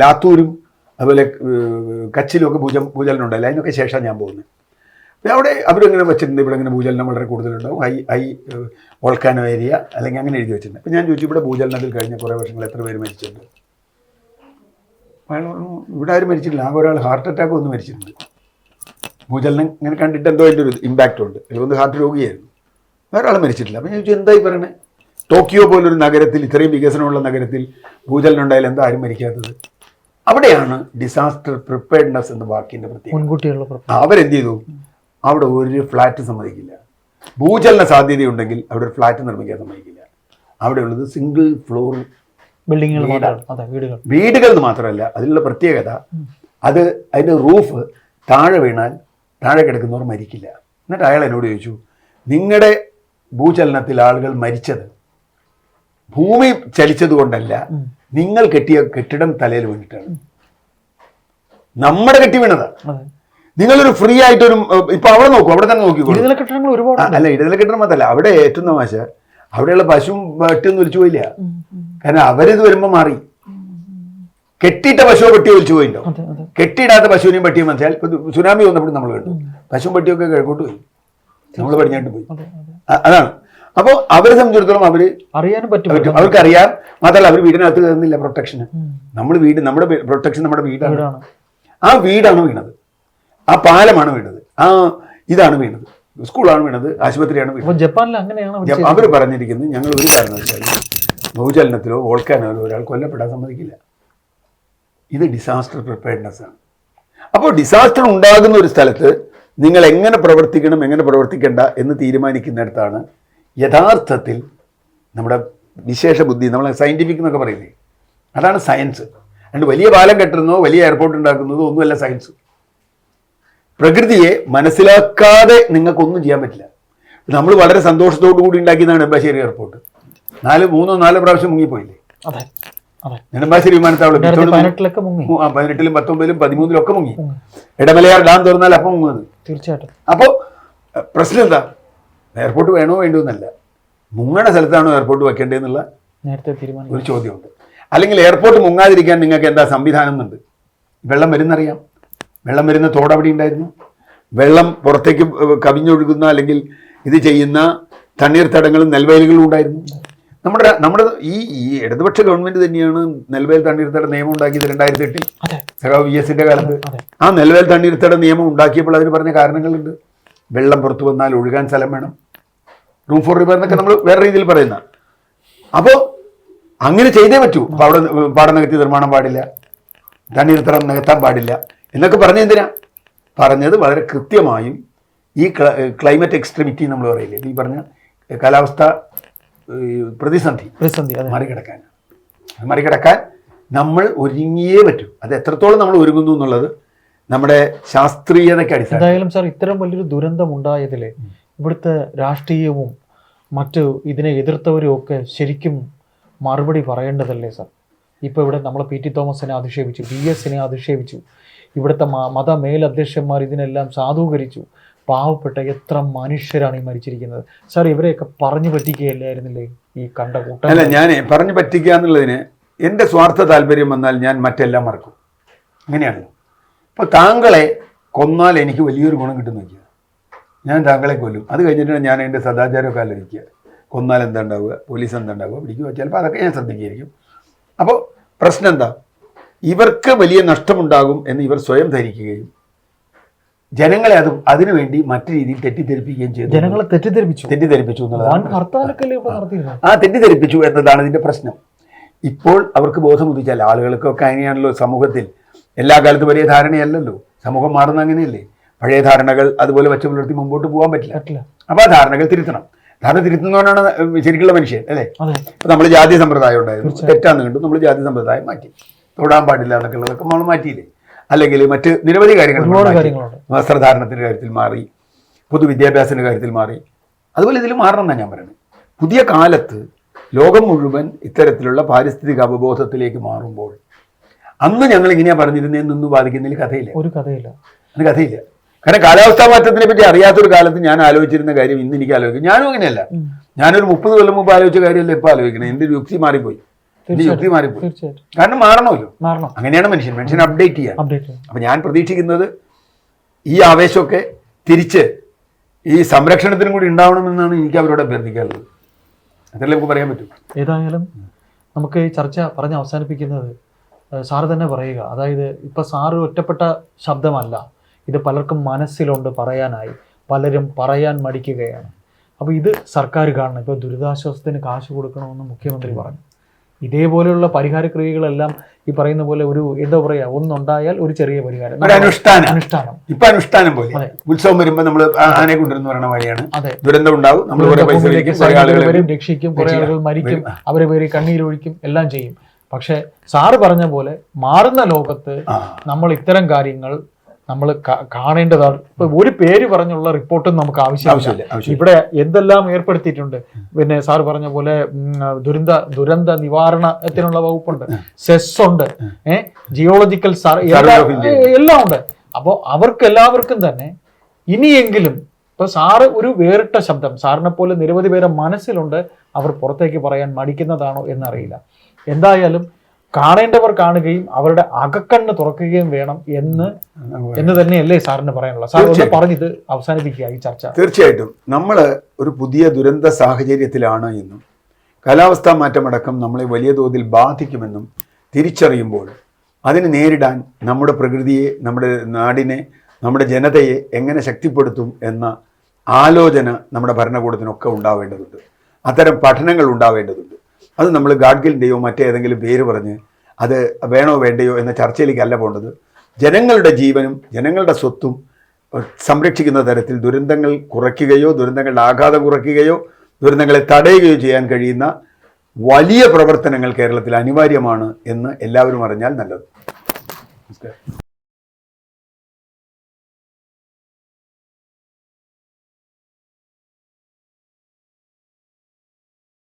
ലാത്തൂരും അതുപോലെ കച്ചിലും ഒക്കെ ഭൂജ ഭൂചലനം ഉണ്ടായില്ല അതിനൊക്കെ ശേഷം ഞാൻ പോകുന്നത്. അവിടെ അവരിങ്ങനെ വെച്ചിട്ടുണ്ട്. ഇവിടെ ഇങ്ങനെ ഭൂചലനം വളരെ കൂടുതലുണ്ടാവും. ഹൈ ഹൈ വോൾക്കാനോ ഏരിയ അല്ലെങ്കിൽ അങ്ങനെ എഴുതി വെച്ചിട്ടുണ്ട്. അപ്പോൾ ഞാൻ ചോദിച്ചു ഇവിടെ ഭൂചലനത്തിൽ കഴിഞ്ഞ കുറേ വർഷങ്ങൾ എത്ര പേര് മരിച്ചിട്ടുണ്ട്? ഇവിടെ ആരും മരിച്ചിട്ടില്ല. ആകെ ഒരാൾ ഹാർട്ട് അറ്റാക്ക് ഒന്ന് മരിച്ചിട്ടുണ്ട്. ഭൂചലനം ഇങ്ങനെ കണ്ടിട്ട് എന്തോ അതിന്റെ ഒരു ഇമ്പാക്റ്റ് ഉണ്ട്. ഒന്ന് ഹാർട്ട് രോഗിയായിരുന്നു. വേറെ ആൾ മരിച്ചിട്ടില്ല. അപ്പം ഞാൻ ചോദിച്ചു എന്തായി പറയണേ? ടോക്കിയോ പോലൊരു നഗരത്തിൽ ഇത്രയും വികസനമുള്ള നഗരത്തിൽ ഭൂചലനം ഉണ്ടായാലും എന്താ ആരും മരിക്കാത്തത്? അവിടെയാണ് ഡിസാസ്റ്റർ പ്രിപ്പയർഡ്നെസ് എന്ന വാക്കിന്റെ പ്രത്യേകത. മുൻകൂട്ടിയുള്ള അവരെന്ത് ചെയ്തു? അവിടെ ഒരു ഫ്ലാറ്റ് സമ്മതിക്കില്ല. ഭൂചലന സാധ്യതയുണ്ടെങ്കിൽ അവിടെ ഒരു ഫ്ലാറ്റ് നിർമ്മിക്കാൻ സമ്മതിക്കില്ല. അവിടെയുള്ളത് സിംഗിൾ ഫ്ലോർ ബിൽഡിങ്ങുകൾ വീടുകൾ. വീടുകൾ എന്ന് മാത്രമല്ല അതിലുള്ള പ്രത്യേകത അത് അതിന്റെ റൂഫ് താഴെ വീണാൽ താഴെ കിടക്കുന്നവർ മരിക്കില്ല. എന്നിട്ട് അയാൾ എന്നോട് ചോദിച്ചു നിങ്ങളുടെ ഭൂചലനത്തിൽ ആളുകൾ മരിച്ചത്. ഭൂമി ചലിച്ചത് കൊണ്ടല്ല നിങ്ങൾ കെട്ടിയ കെട്ടിടം തലയിൽ വീണിട്ടാണ്. നമ്മുടെ കെട്ടി വീണത്. നിങ്ങളൊരു ഫ്രീ ആയിട്ടൊരു ഒരു ഇപ്പൊ അവിടെ നോക്കൂ അവിടെ തന്നെ നോക്കിക്കോളൂ. കെട്ടിടങ്ങൾ ഒരുപാട് അല്ല ഇടനില കെട്ടിടം മാത്രമല്ല അവിടെ ഏറ്റവും തമാശ അവിടെയുള്ള പശുവും വെട്ടിയൊന്നും ഒലിച്ചു പോയില്ല. കാരണം അവരിത് വരുമ്പോ മാറി. കെട്ടിയിട്ട പശുവോ പട്ടിയോ ഒലിച്ചു പോയിട്ടോ കെട്ടിയിടാത്ത പശുവിനെയും പട്ടിയും മനസ്സിലാൽ സുനാമി വന്നപ്പോൾ നമ്മൾ കണ്ടു. പശുവും പട്ടിയൊക്കെ കിഴക്കോട്ട് പോയി. നമ്മൾ പടിഞ്ഞാട്ട് പോയി. അതാണ്. അപ്പോൾ അവരെ സംബന്ധിച്ചിടത്തോളം അവർ അറിയാനും പറ്റും. അവർക്ക് അറിയാം മാത്രമല്ല അവർ വീടിനകത്ത് കയറുന്നില്ല പ്രൊട്ടക്ഷന് നമ്മൾ വീട് നമ്മുടെ പ്രൊട്ടക്ഷൻ നമ്മുടെ വീടാണ്. ആ വീടാണ് വീണത്. ആ പാലമാണ് വീണത്. ആ ഇതാണ് വീണത്. സ്കൂളാണ് വീണത്. ആശുപത്രിയാണ് വീണത്. ജപ്പാനിൽ അങ്ങനെയാണ് അവർ. പറഞ്ഞിരിക്കുന്നത് ഞങ്ങൾ ഒരു കാരണവശാലും ഭൂചലനത്തിലോ വോൾക്കാനോ ഒരാൾ കൊല്ലപ്പെടാൻ സമ്മതിക്കില്ല. ഇത് ഡിസാസ്റ്റർ പ്രിപ്പയർനെസ് ആണ്. അപ്പോൾ ഡിസാസ്റ്റർ ഉണ്ടാകുന്ന ഒരു സ്ഥലത്ത് നിങ്ങൾ എങ്ങനെ പ്രവർത്തിക്കണം എങ്ങനെ പ്രവർത്തിക്കേണ്ട എന്ന് തീരുമാനിക്കുന്നിടത്താണ് യഥാർത്ഥത്തിൽ നമ്മുടെ വിശേഷ ബുദ്ധി നമ്മൾ സയന്റിഫിക് എന്നൊക്കെ പറയുന്നത്. അതാണ് സയൻസ് അതുകൊണ്ട് വലിയ പാലം കെട്ടുന്നതോ വലിയ എയർപോർട്ട് ഉണ്ടാക്കുന്നതോ ഒന്നുമല്ല സയൻസ് പ്രകൃതിയെ മനസ്സിലാക്കാതെ നിങ്ങൾക്കൊന്നും ചെയ്യാൻ പറ്റില്ല. നമ്മൾ വളരെ സന്തോഷത്തോടു കൂടി ഉണ്ടാക്കിയതാണ് നെടുമ്പാശ്ശേരി എയർപോർട്ട് നാല് മൂന്നോ നാലോ പ്രാവശ്യം മുങ്ങിപ്പോയില്ലേ? നെടുമ്പാശ്ശേരി വിമാനത്താവളം പതിനെട്ടിലും പത്തൊമ്പതിലും പതിമൂന്നിലും ഒക്കെ മുങ്ങി. മുങ്ങി. ഇടമലയാർ ഡാം തുറന്നാൽ അപ്പം മുങ്ങുന്നത്. തീർച്ചയായിട്ടും. അപ്പോൾ പ്രശ്നം എന്താ? എയർപോർട്ട് വേണോ വേണ്ടോ എന്നല്ല. മുങ്ങണ സ്ഥലത്താണോ എയർപോർട്ട് വെക്കേണ്ടതെന്നുള്ള നേരത്തെ തീരുമാനം ഒരു ചോദ്യമുണ്ട്. അല്ലെങ്കിൽ എയർപോർട്ട് മുങ്ങാതിരിക്കാൻ നിങ്ങൾക്ക് എന്താ സംവിധാനം എന്നുണ്ട്? വെള്ളം വരുന്നറിയാം. വെള്ളം വരുന്ന തോട് അവിടെ ഉണ്ടായിരുന്നു. വെള്ളം പുറത്തേക്ക് കവിഞ്ഞൊഴുകുന്ന അല്ലെങ്കിൽ ഇത് ചെയ്യുന്ന തണ്ണീർത്തടങ്ങളും നെൽവയലുകളും ഉണ്ടായിരുന്നു. നമ്മുടെ നമ്മുടെ ഈ ഈ ഇടതുപക്ഷ ഗവൺമെന്റ് തന്നെയാണ് നെൽവേൽ തണ്ണീർത്തട നിയമം ഉണ്ടാക്കിയത് രണ്ടായിരത്തി എട്ടിൽ സഖാവ് വി എസിന്റെ കാലത്ത് ആ നെൽവേൽ തണ്ണീർത്തട നിയമം ഉണ്ടാക്കിയപ്പോൾ അതിന് പറഞ്ഞ കാരണങ്ങളുണ്ട്. വെള്ളം പുറത്തു വന്നാൽ ഒഴുകാൻ സ്ഥലം വേണം. റൂം ഫോർ റിപ്പയർ എന്നൊക്കെ നമ്മൾ വേറെ രീതിയിൽ പറയുന്ന. അപ്പോൾ അങ്ങനെ ചെയ്തേ പറ്റൂ. അപ്പോൾ അവിടെ പാടം നികത്തി നിർമ്മാണം പാടില്ല. തണ്ണീർത്തടം നികത്താൻ പാടില്ല. എന്നൊക്കെ പറഞ്ഞ എന്തിനാ? പറഞ്ഞത് വളരെ കൃത്യമായും ഈ ക്ലൈമറ്റ് എക്സ്ട്രീമിറ്റി നമ്മൾ പറയില്ലേ? ഈ പറഞ്ഞ കാലാവസ്ഥ പ്രതിസന്ധി പ്രതിസന്ധി മറികടക്കാൻ. മറികടക്കാൻ നമ്മൾ ഒരുങ്ങിയേ പറ്റൂ. അത് എത്രത്തോളം നമ്മൾ ഒരുങ്ങുന്നു എന്നുള്ളത് നമ്മുടെ ശാസ്ത്രീയതയ്ക്ക് അടിസ്ഥാനം. എന്തായാലും സാർ ഇത്തരം വലിയൊരു ദുരന്തം ഉണ്ടായതിൽ ഇവിടുത്തെ രാഷ്ട്രീയവും മറ്റു ഇതിനെ എതിർത്തവരും ഒക്കെ ശരിക്കും മറുപടി പറയേണ്ടതല്ലേ സാർ? ഇപ്പോൾ ഇവിടെ നമ്മൾ പി ടി തോമസിനെ അധിക്ഷേപിച്ചു ബി എസിനെ അധിക്ഷേപിച്ചു ഇവിടുത്തെ മത മേലധ്യക്ഷന്മാർ ഇതിനെല്ലാം സാധൂകരിച്ചു പാവപ്പെട്ട എത്ര മനുഷ്യരാണ് ഈ മരിച്ചിരിക്കുന്നത്? സാർ ഇവരെയൊക്കെ പറഞ്ഞു പറ്റിക്കുകയല്ലായിരുന്നില്ലേ ഈ കണ്ട കൂട്ടം? അല്ല ഞാൻ പറഞ്ഞു പറ്റിക്കുക എന്നുള്ളതിന് എന്റെ സ്വാർത്ഥ താല്പര്യം വന്നാൽ ഞാൻ മറ്റെല്ലാം മറക്കും. അങ്ങനെയാണല്ലോ. അപ്പോൾ താങ്കളെ കൊന്നാൽ എനിക്ക് വലിയൊരു ഗുണം കിട്ടും നോക്കിയത് ഞാൻ താങ്കളെ കൊല്ലും. അത് കഴിഞ്ഞിട്ടാണ് ഞാൻ എന്റെ സദാചാരമൊക്കെ ആലോചിക്കുക കൊന്നാൽ എന്താ ഉണ്ടാവുക? പോലീസ് എന്താ ഉണ്ടാവുക? പിടിക്കുക ചിലപ്പോൾ അതൊക്കെ ഞാൻ ശ്രദ്ധിക്കുകയായിരിക്കും. അപ്പോൾ പ്രശ്നം എന്താ? ഇവർക്ക് വലിയ നഷ്ടമുണ്ടാകും എന്ന് ഇവർ സ്വയം ധരിക്കുകയും ജനങ്ങളെ അത് അതിനുവേണ്ടി മറ്റു രീതിയിൽ തെറ്റിദ്ധരിപ്പിക്കുകയും ചെയ്തു. ജനങ്ങളെ തെറ്റിദ്ധരിപ്പിച്ചു. തെറ്റിദ്ധരിപ്പിച്ചു എന്നുള്ളതാണ് ആ. തെറ്റിദ്ധരിപ്പിച്ചു എന്നതാണ് ഇതിന്റെ പ്രശ്നം. ഇപ്പോൾ അവർക്ക് ബോധം ഉദിച്ചാൽ ആളുകൾക്കൊക്കെ അങ്ങനെയാണല്ലോ സമൂഹത്തിൽ. എല്ലാ കാലത്തും വലിയ ധാരണയല്ലല്ലോ. സമൂഹം മാറുന്ന അങ്ങനെയല്ലേ? പഴയ ധാരണകൾ അതുപോലെ വച്ചു പുലർത്തി മുമ്പോട്ട് പോകാൻ പറ്റില്ല. അപ്പോൾ ആ ധാരണകൾ തിരുത്തണം. ധാരണ തിരുത്തുന്നവനാണ് ശരിക്കുള്ള മനുഷ്യൻ അല്ലേ? ഇപ്പം നമ്മൾ ജാതി സമ്പ്രദായം ഉണ്ടായിരുന്നു. തെറ്റാന്ന് കണ്ടു നമ്മൾ ജാതി സമ്പ്രദായം മാറ്റി. തൊടാൻ പാടില്ല എന്നൊക്കെ ഉള്ളതൊക്കെ നമ്മൾ മാറ്റിയില്ലേ? അല്ലെങ്കിൽ മറ്റ് നിരവധി കാര്യങ്ങൾ വസ്ത്രധാരണത്തിന്റെ കാര്യത്തിൽ മാറി പൊതുവിദ്യാഭ്യാസത്തിന്റെ കാര്യത്തിൽ മാറി. അതുപോലെ ഇതിൽ മാറണം എന്നാണ് ഞാൻ പറയുന്നത്. പുതിയ കാലത്ത് ലോകം മുഴുവൻ ഇത്തരത്തിലുള്ള പാരിസ്ഥിതിക അവബോധത്തിലേക്ക് മാറുമ്പോൾ അന്ന് ഞങ്ങൾ ഇങ്ങനെയാ പറഞ്ഞിരുന്നതെന്നൊന്നും ബാധിക്കുന്നതിൽ കഥയില്ല. ഒരു കഥയില്ല. അത് കഥയില്ല. കാരണം കാലാവസ്ഥാ മാറ്റത്തിനെ പറ്റി അറിയാത്തൊരു കാലത്ത് ഞാൻ ആലോചിച്ചിരുന്ന കാര്യം ഇന്ന് എനിക്ക് ആലോചിക്കും. ഞാനും അങ്ങനെയല്ല. ഞാനൊരു മുപ്പത് കൊല്ലം മുമ്പ് ആലോചിച്ച കാര്യമല്ല ഇപ്പോൾ ആലോചിക്കണം. എന്റെ യുക്തി മാറിപ്പോയി. യുക്തി മാറിപ്പോയി. കാരണം മാറണമല്ലോ. മാറണം. അങ്ങനെയാണ് മനുഷ്യൻ. മനുഷ്യൻ അപ്ഡേറ്റ് ചെയ്യാൻ. അപ്പൊ ഞാൻ പ്രതീക്ഷിക്കുന്നത് ഈ ആവേശമൊക്കെ തിരിച്ച് ഈ സംരക്ഷണത്തിനും കൂടി ഉണ്ടാവണമെന്നാണ് എനിക്ക് അവരോട് അഭ്യർത്ഥിക്കാനുള്ളത്. അതല്ലേ നമുക്ക് പറയാൻ പറ്റും? ഏതായാലും നമുക്ക് ഈ ചർച്ച പറഞ്ഞ് അവസാനിപ്പിക്കുന്നത് സാറ് തന്നെ പറയുക. അതായത് ഇപ്പൊ സാറ് ഒറ്റപ്പെട്ട ശബ്ദമല്ല. ഇത് പലർക്കും മനസ്സിലുണ്ട് പറയാനായി. പലരും പറയാൻ മടിക്കുകയാണ്. അപ്പോൾ ഇത് സർക്കാർ കാണണം. ഇപ്പോൾ ദുരിതാശ്വാസത്തിന് കാശ് കൊടുക്കണമെന്ന് മുഖ്യമന്ത്രി പറഞ്ഞു. ഇതേപോലെയുള്ള പരിഹാര ക്രിയകളെല്ലാം ഈ പറയുന്ന പോലെ ഒരു എന്താ പറയാ ഒന്നുണ്ടായാൽ ഒരു ചെറിയ പരിഹാരം. ഒരു അനുഷ്ഠാനം. അനുഷ്ഠാനം. ഇപ്പൊ അനുഷ്ഠാനം പോലെ. ഉത്സവം വരുമ്പോൾ നമ്മൾ ആനയെ കൊണ്ടുവരുന്ന പറയുന്ന വഴിയാണ് ദുരന്തം ഉണ്ടാവും നമ്മൾ പൈസ രക്ഷിക്കും കുറെ ആളുകൾ മരിക്കും വരും. അവരെ പേര് കണ്ണീരൊഴിക്കും എല്ലാം ചെയ്യും. പക്ഷെ സാറ് പറഞ്ഞ പോലെ മാറുന്ന ലോകത്ത് നമ്മൾ ഇത്തരം കാര്യങ്ങൾ നമ്മൾ കാണേണ്ടതാണ്. ഇപ്പൊ ഒരു പേര് പറഞ്ഞുള്ള റിപ്പോർട്ടും നമുക്ക് ആവശ്യമില്ല. ഇവിടെ എന്തെല്ലാം ഏർപ്പെടുത്തിയിട്ടുണ്ട്? പിന്നെ സാർ പറഞ്ഞ പോലെ ദുരന്ത ദുരന്ത നിവാരണത്തിനുള്ള വകുപ്പുണ്ട്. സെസ് ഉണ്ട്. ഏഹ് ജിയോളജിക്കൽ എല്ലാം ഉണ്ട്. അപ്പോൾ അവർക്ക് എല്ലാവർക്കും തന്നെ ഇനിയെങ്കിലും ഇപ്പൊ സാറ് ഒരു വേറിട്ട ശബ്ദം സാറിനെ പോലെ നിരവധി പേരെ മനസ്സിലുണ്ട് അവർ പുറത്തേക്ക് പറയാൻ മടിക്കുന്നതാണോ എന്നറിയില്ല. എന്തായാലും കാണേണ്ടവർ കാണുകയും അവരുടെ അകക്കണ്ണ് തുറക്കുകയും വേണം എന്ന് എന്ന് തന്നെയല്ലേ സാറിന് പറയാനുള്ളത്. സാർ ഒന്ന് തീർച്ചയായും. പറഞ്ഞിത് അവസാനിപ്പിക്കുക ഈ ചർച്ച. തീർച്ചയായിട്ടും. നമ്മൾ ഒരു പുതിയ ദുരന്ത സാഹചര്യത്തിലാണ് എന്നും കാലാവസ്ഥാ മാറ്റമടക്കം നമ്മളെ വലിയ തോതിൽ ബാധിക്കുമെന്നും തിരിച്ചറിയുമ്പോൾ അതിനെ നേരിടാൻ നമ്മുടെ പ്രകൃതിയെ നമ്മുടെ നാടിനെ നമ്മുടെ ജനതയെ എങ്ങനെ ശക്തിപ്പെടുത്തും എന്ന ആലോചന നമ്മുടെ ഭരണകൂടത്തിനൊക്കെ ഉണ്ടാവേണ്ടതുണ്ട്. അത്തരം പഠനങ്ങൾ ഉണ്ടാവേണ്ടതുണ്ട്. അത് നമ്മൾ ഗാഡ്ഗിലിന്റെയോ മറ്റേതെങ്കിലും പേര് പറഞ്ഞ് അത് വേണോ വേണ്ടയോ എന്ന ചർച്ചയിലേക്കല്ല പോകേണ്ടത്. ജനങ്ങളുടെ ജീവനും ജനങ്ങളുടെ സ്വത്തും സംരക്ഷിക്കുന്ന തരത്തിൽ ദുരന്തങ്ങൾ കുറയ്ക്കുകയോ ദുരന്തങ്ങളുടെ ആഘാതം കുറയ്ക്കുകയോ ദുരന്തങ്ങളെ തടയുകയോ ചെയ്യാൻ കഴിയുന്ന വലിയ പ്രവർത്തനങ്ങൾ കേരളത്തിൽ അനിവാര്യമാണ് എന്ന് എല്ലാവരും അറിഞ്ഞാൽ നല്ലത്. നമസ്കാരം.